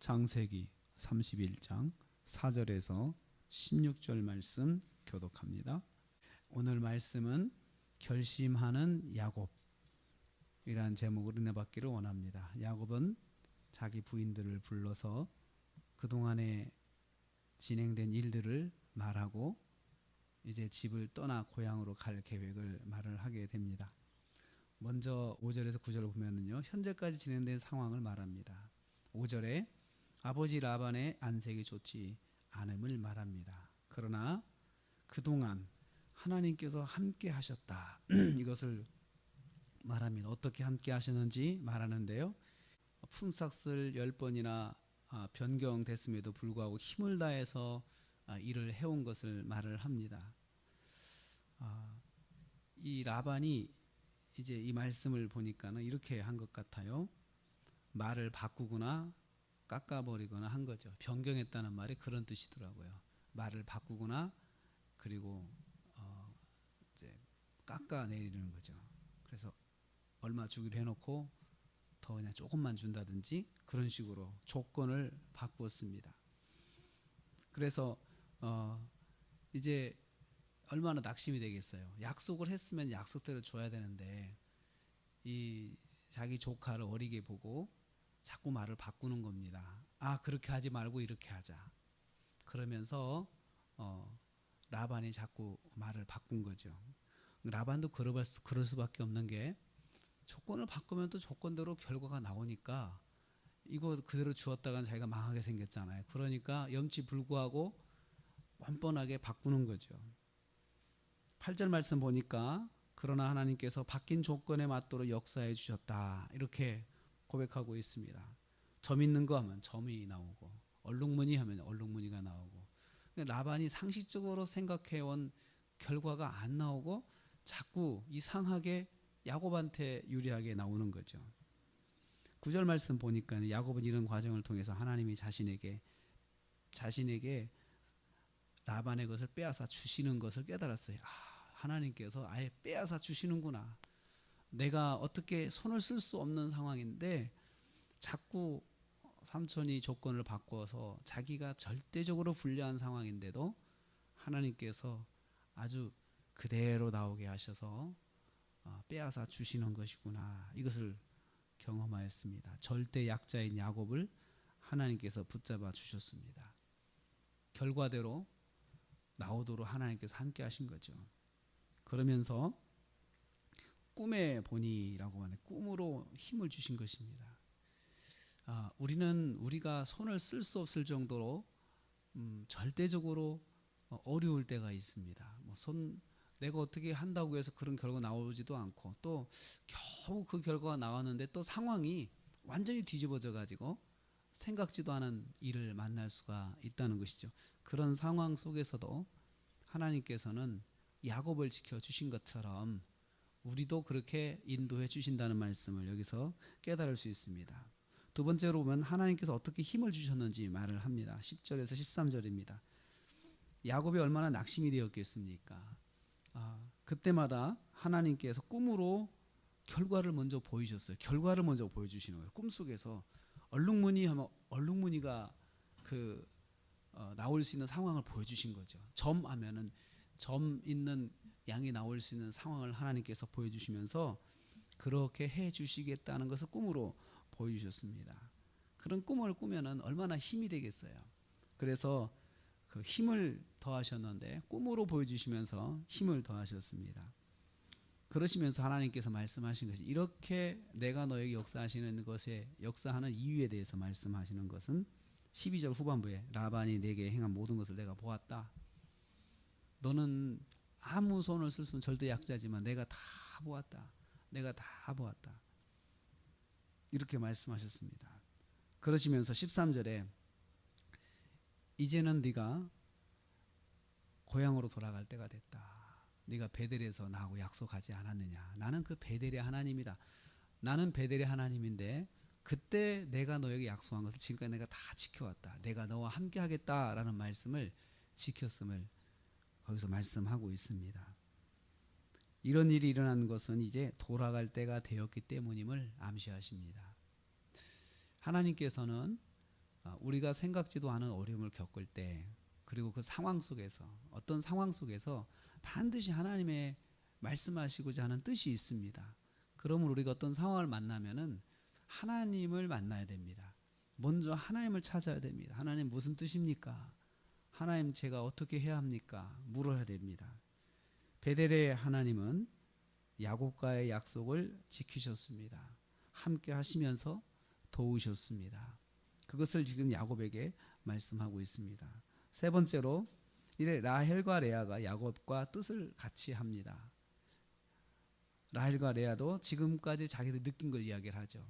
창세기 31장 4절에서 16절 말씀 교독합니다. 오늘 말씀은 결심하는 야곱이라는 제목으로 은혜 받기를 원합니다. 야곱은 자기 부인들을 불러서 그동안에 진행된 일들을 말하고 이제 집을 떠나 고향으로 갈 계획을 말을 하게 됩니다. 먼저 5절에서 9절을 보면은요. 현재까지 진행된 상황을 말합니다. 5절에 아버지 라반의 안색이 좋지 않음을 말합니다. 그러나 그동안 하나님께서 함께 하셨다. 이것을 말합니다. 어떻게 함께 하셨는지 말하는데요. 품삯을 열 번이나 아, 변경됐음에도 불구하고 힘을 다해서 아, 일을 해온 것을 말을 합니다. 아, 이 라반이 이제 이 말씀을 보니까는 이렇게 한 것 같아요. 말을 바꾸거나 깎아버리거나 한 거죠. 변경했다는 말이 그런 뜻이더라고요. 말을 바꾸거나 그리고 어 이제 깎아내리는 거죠. 그래서 얼마 주기로 해놓고 더 그냥 조금만 준다든지 그런 식으로 조건을 바꾸었습니다. 그래서 어 이제 얼마나 낙심이 되겠어요. 약속을 했으면 약속대로 줘야 되는데 이 자기 조카를 어리게 보고 자꾸 말을 바꾸는 겁니다. 아 그렇게 하지 말고 이렇게 하자. 그러면서 어, 라반이 자꾸 말을 바꾼 거죠. 라반도 그럴, 수, 그럴 수밖에 없는 게 조건을 바꾸면 또 조건대로 결과가 나오니까 이거 그대로 주었다간 자기가 망하게 생겼잖아요. 그러니까 염치 불구하고 뻔뻔하게 바꾸는 거죠. 8절 말씀 보니까 그러나 하나님께서 바뀐 조건에 맞도록 역사해 주셨다. 이렇게 고백하고 있습니다. 점 있는 거 하면 점이 나오고 얼룩무늬 하면 얼룩무늬가 나오고 라반이 상식적으로 생각해 온 결과가 안 나오고 자꾸 이상하게 야곱한테 유리하게 나오는 거죠. 구절 말씀 보니까 야곱은 이런 과정을 통해서 하나님이 자신에게 자신에게 라반의 것을 빼앗아 주시는 것을 깨달았어요. 아, 하나님께서 아예 빼앗아 주시는구나. 내가 어떻게 손을 쓸 수 없는 상황인데 자꾸 삼촌이 조건을 바꿔서 자기가 절대적으로 불리한 상황인데도 하나님께서 아주 그대로 나오게 하셔서 어, 빼앗아 주시는 것이구나. 이것을 경험하였습니다. 절대 약자인 야곱을 하나님께서 붙잡아 주셨습니다. 결과대로 나오도록 하나님께서 함께 하신 거죠. 그러면서 꿈에 보니라고 하는 꿈으로 힘을 주신 것입니다. 아, 우리는 우리가 손을 쓸 수 없을 정도로 음, 절대적으로 어려울 때가 있습니다. 뭐 손 내가 어떻게 한다고 해서 그런 결과 나오지도 않고 또 겨우 그 결과가 나왔는데 또 상황이 완전히 뒤집어져 가지고 생각지도 않은 일을 만날 수가 있다는 것이죠. 그런 상황 속에서도 하나님께서는 야곱을 지켜 주신 것처럼 우리도 그렇게 인도해 주신다는 말씀을 여기서 깨달을 수 있습니다. 두 번째로 보면 하나님께서 어떻게 힘을 주셨는지 말을 합니다. 10절에서 13절입니다. 야곱이 얼마나 낙심이 되었겠습니까? 아, 그때마다 하나님께서 꿈으로 결과를 먼저 보이셨어요. 결과를 먼저 보여주시는 거예요. 꿈속에서 얼룩무늬 하면 얼룩무늬가 그 어, 나올 수 있는 상황을 보여주신 거죠. 점 하면은 점 있는 양이 나올 수 있는 상황을 하나님께서 보여주시면서 그렇게 해 주시겠다는 것을 꿈으로 보여주셨습니다. 그런 꿈을 꾸면은 얼마나 힘이 되겠어요. 그래서 그 힘을 더하셨는데 꿈으로 보여주시면서 힘을 더하셨습니다. 그러시면서 하나님께서 말씀하신 것이 이렇게 내가 너에게 역사하시는 것에 역사하는 이유에 대해서 말씀하시는 것은 12절 후반부에 라반이 내게 행한 모든 것을 내가 보았다. 너는 아무 손을 쓸 수는 절대 약자지만 내가 다 보았다. 내가 다 보았다. 이렇게 말씀하셨습니다. 그러시면서 13절에 이제는 네가 고향으로 돌아갈 때가 됐다. 네가 베델에서 나하고 약속하지 않았느냐? 나는 그 베델의 하나님이다. 나는 베델의 하나님인데 그때 내가 너에게 약속한 것을 지금까지 내가 다 지켜왔다. 내가 너와 함께 하겠다라는 말씀을 지켰음을 거기서 말씀하고 있습니다. 이런 일이 일어난 것은 이제 돌아갈 때가 되었기 때문임을 암시하십니다. 하나님께서는 아, 우리가 생각지도 않은 어려움을 겪을 때 그리고 그 상황 속에서 어떤 상황 속에서 반드시 하나님의 말씀하시고자 하는 뜻이 있습니다. 그러면 우리가 어떤 상황을 만나면은 하나님을 만나야 됩니다. 먼저 하나님을 찾아야 됩니다. 하나님 무슨 뜻입니까? 하나님 제가 어떻게 해야 합니까? 물어야 됩니다. 베델의 하나님은 야곱과의 약속을 지키셨습니다. 함께 하시면서 도우셨습니다. 그것을 지금 야곱에게 말씀하고 있습니다. 세 번째로 이래 라헬과 레아가 야곱과 뜻을 같이 합니다. 라헬과 레아도 지금까지 자기들 느낀 걸 이야기를 하죠.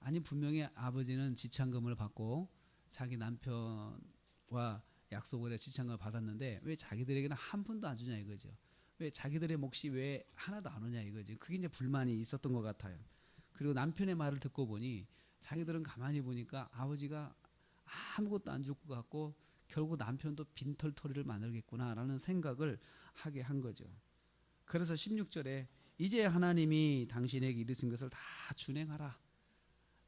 아니 분명히 아버지는 지창금을 받고 자기 남편과 약속을 해 지창금을 받았는데 왜 자기들에게는 한 푼도 안 주냐 이거죠. 왜 자기들의 몫이 왜 하나도 안 오냐 이거지. 그게 이제 불만이 있었던 것 같아요. 그리고 남편의 말을 듣고 보니 자기들은 가만히 보니까 아버지가 아무것도 안 줄 것 같고 결국 남편도 빈털터리를 만들겠구나라는 생각을 하게 한 거죠. 그래서 16절에 이제 하나님이 당신에게 이르신 것을 다 준행하라.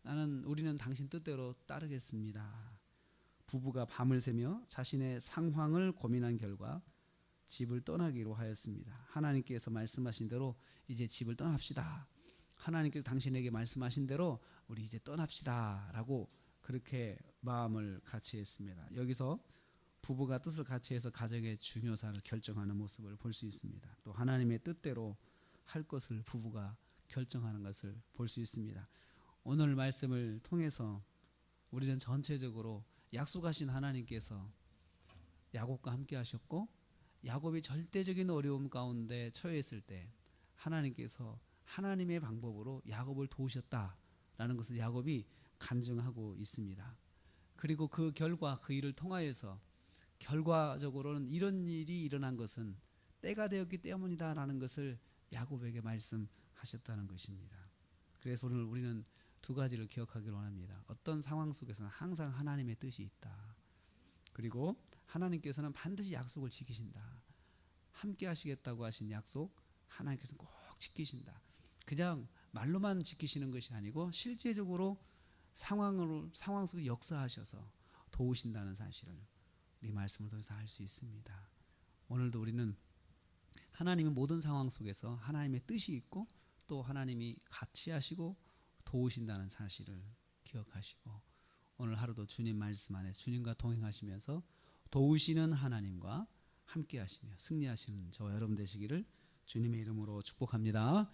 나는 우리는 당신 뜻대로 따르겠습니다. 부부가 밤을 새며 자신의 상황을 고민한 결과 집을 떠나기로 하였습니다. 하나님께서 말씀하신 대로 이제 집을 떠납시다. 하나님께서 당신에게 말씀하신 대로 우리 이제 떠납시다 라고 그렇게 마음을 같이 했습니다. 여기서 부부가 뜻을 같이 해서 가정의 중요사를 결정하는 모습을 볼 수 있습니다. 또 하나님의 뜻대로 할 것을 부부가 결정하는 것을 볼 수 있습니다. 오늘 말씀을 통해서 우리는 전체적으로 약속하신 하나님께서 야곱과 함께 하셨고 야곱이 절대적인 어려움 가운데 처해 있을 때 하나님께서 하나님의 방법으로 야곱을 도우셨다라는 것을 야곱이 간증하고 있습니다. 그리고 그 결과 그 일을 통하여서 결과적으로는 이런 일이 일어난 것은 때가 되었기 때문이다라는 것을 야곱에게 말씀하셨다는 것입니다. 그래서 오늘 우리는 두 가지를 기억하기를 원합니다. 어떤 상황 속에서는 항상 하나님의 뜻이 있다. 그리고 하나님께서는 반드시 약속을 지키신다. 함께 하시겠다고 하신 약속 하나님께서는 꼭 지키신다. 그냥 말로만 지키시는 것이 아니고 실제적으로 상황으로 상황 속에 역사하셔서 도우신다는 사실을 우리 말씀을 통해서 알 수 있습니다. 오늘도 우리는 하나님의 모든 상황 속에서 하나님의 뜻이 있고 또 하나님이 같이 하시고 도우신다는 사실을 기억하시고 오늘 하루도 주님 말씀 안에 주님과 동행하시면서 도우시는 하나님과 함께 하시며 승리하시는 저와 여러분 되시기를 주님의 이름으로 축복합니다.